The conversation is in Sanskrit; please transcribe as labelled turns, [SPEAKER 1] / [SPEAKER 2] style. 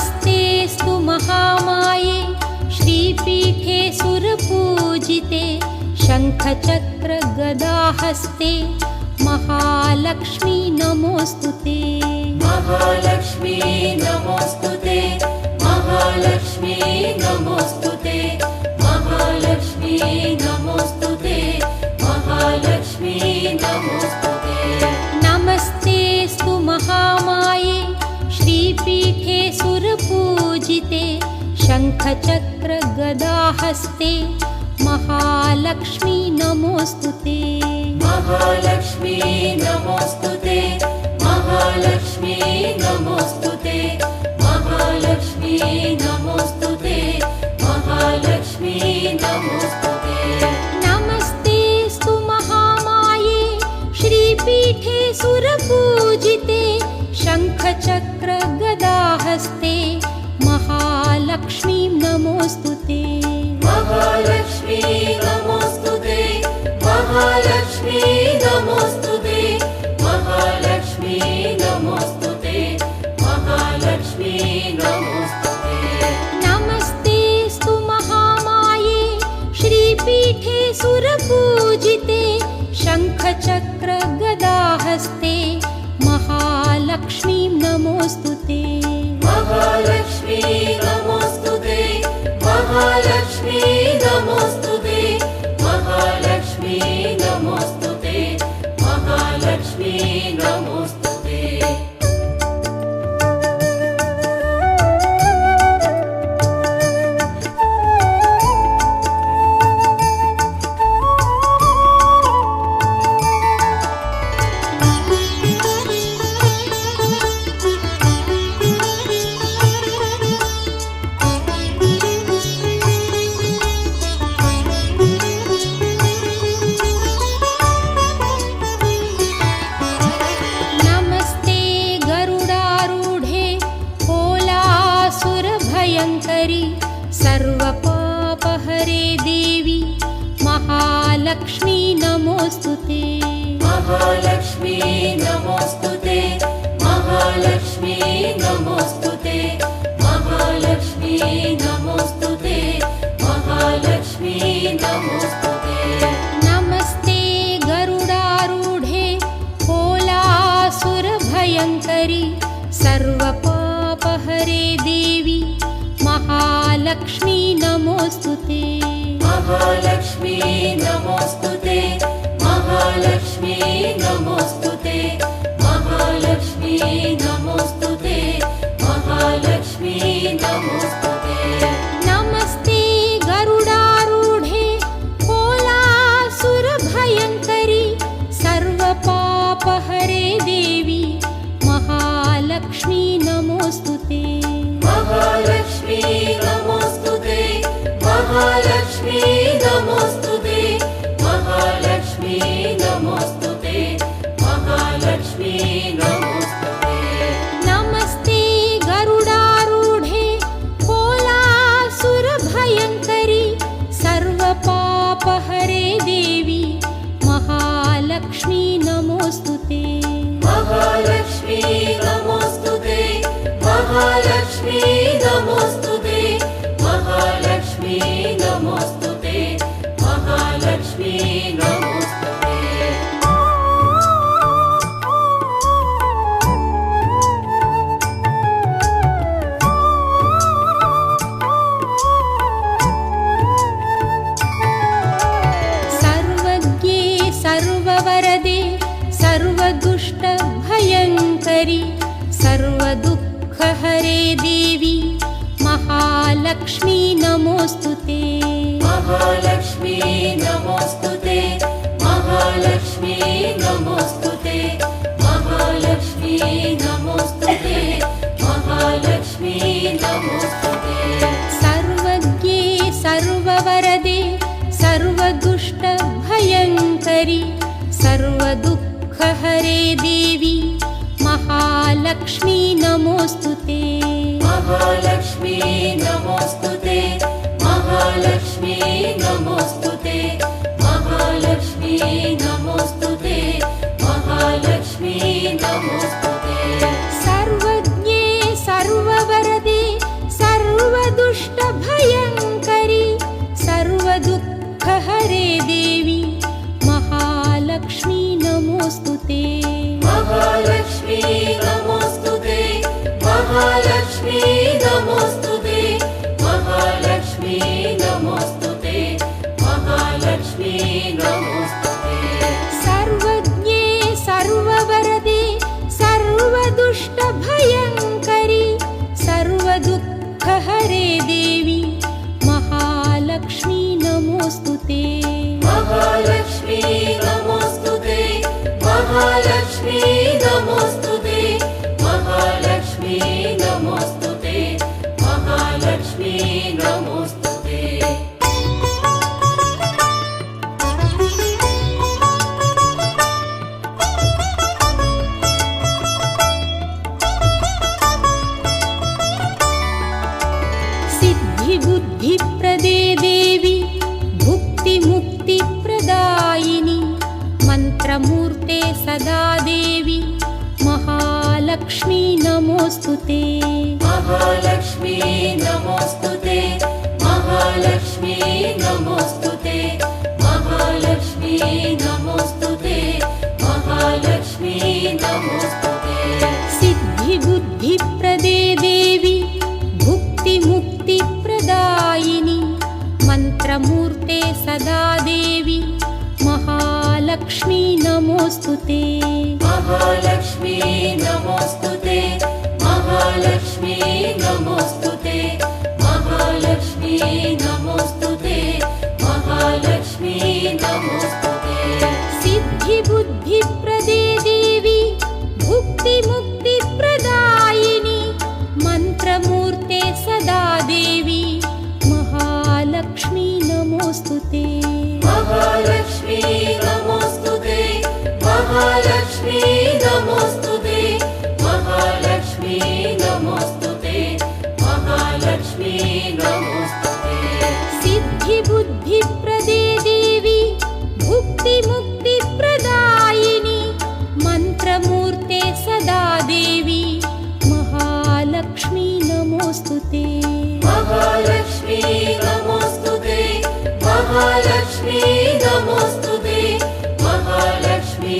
[SPEAKER 1] नमस्तेऽस्तु महामाये श्रीपीठे सुरपूजिते शङ्खचक्रगदाहस्ते महालक्ष्मी नमोऽस्तु ते।
[SPEAKER 2] महालक्ष्मी नमोऽस्तु ते महालक्ष्मी नमोऽस्तु ते महालक्ष्मी नमोऽस्तु ते महालक्ष्मी नमोऽस्तु ते।
[SPEAKER 1] नमस्तेऽस्तु महामाये श्रीपीठे सुरपूजिते शङ्खचक्रगदाहस्ते महालक्ष्मी नमोऽस्तु ते।
[SPEAKER 2] महालक्ष्मी नमोऽस्तु ते महालक्ष्मी नमोऽस्तु ते महालक्ष्मी नमोऽस्तु ते महालक्ष्मी नमोऽस्तु ते।
[SPEAKER 1] नमस्तेऽस्तु महामाये श्रीपीठे सुरपूजिते शङ्खचक्रगदाहस्ते महालक्ष्मी नमोऽस्तु
[SPEAKER 2] महालक्ष्मी नमोऽस्तु ते। महालक्ष्मी नमोऽस्तु ते। महालक्ष्मी नमोऽस्तु ते। महालक्ष्मी नमोऽस्तु ते।
[SPEAKER 1] महालक्ष्मी नमोऽस्तु ते। नमस्ते गरुडारूढे कोलासुरभयङ्करि सर्वपापहरे देवी महालक्ष्मी नमोऽस्तु ते
[SPEAKER 2] महालक्ष्मी नमोऽस्तु ते। महालक्ष्मी नमोऽस्तु ते। महालक्ष्मी नमोऽस्तु ते। महालक्ष्मी
[SPEAKER 1] नमस्ते नमोऽस्तु ते
[SPEAKER 2] महालक्ष्मी नमोऽस्तु ते महालक्ष्मी नमोऽस्तु ते महालक्ष्मी नमोऽस्तु ते महालक्ष्मी
[SPEAKER 1] सर्वदुष्टभयङ्करि सर्वदुःखहरे देवी महालक्ष्मी नमोऽस्तु ते।
[SPEAKER 2] महालक्ष्मी नमोऽस्तु ते महालक्ष्मी नमोऽस्तु ते महालक्ष्मी नमोऽस्तु ते महालक्ष्मी नमोऽस्तु ते।
[SPEAKER 1] सर्वज्ञे सर्ववरदे सर्वदुष्टभयङ्करि सर्वदुःखहरे देवी महालक्ष्मी नमोऽस्तु ते।
[SPEAKER 2] महालक्ष्मी नमोऽस्तु ते। महालक्ष्मी नमोऽस्तु ते। महालक्ष्मी नमोऽस्तु ते। महालक्ष्मी नमोऽस्तु ते।
[SPEAKER 1] सर्वज्ञे
[SPEAKER 2] महालक्ष्मी नमोऽस्तु ते। महालक्ष्मी
[SPEAKER 1] देवी महालक्ष्मी नमोऽस्तु ते।
[SPEAKER 2] महालक्ष्मी नमोऽस्तु ते महालक्ष्मी नमोऽस्तु ते महालक्ष्मी नमोऽस्तु ते महालक्ष्मी नमोऽस्तु ते।
[SPEAKER 1] सिद्धिबुद्धिप्रदे देवी भुक्तिमुक्तिप्रदायिनि मन्त्रमूर्ते सदा देवी महालक्ष्मी नमोऽस्तु ते।
[SPEAKER 2] महालक्ष्मी नमोऽस्तु ते। महालक्ष्मी नमोऽस्तु ते। महालक्ष्मी नमोऽस्तु ते। महालक्ष्मी नमोऽस्तु ते।
[SPEAKER 1] सिद्धिबुद्धिप्रदे
[SPEAKER 2] महालक्ष्मी नमोऽस्तु ते महालक्ष्मी नमोऽस्तु ते महालक्ष्मी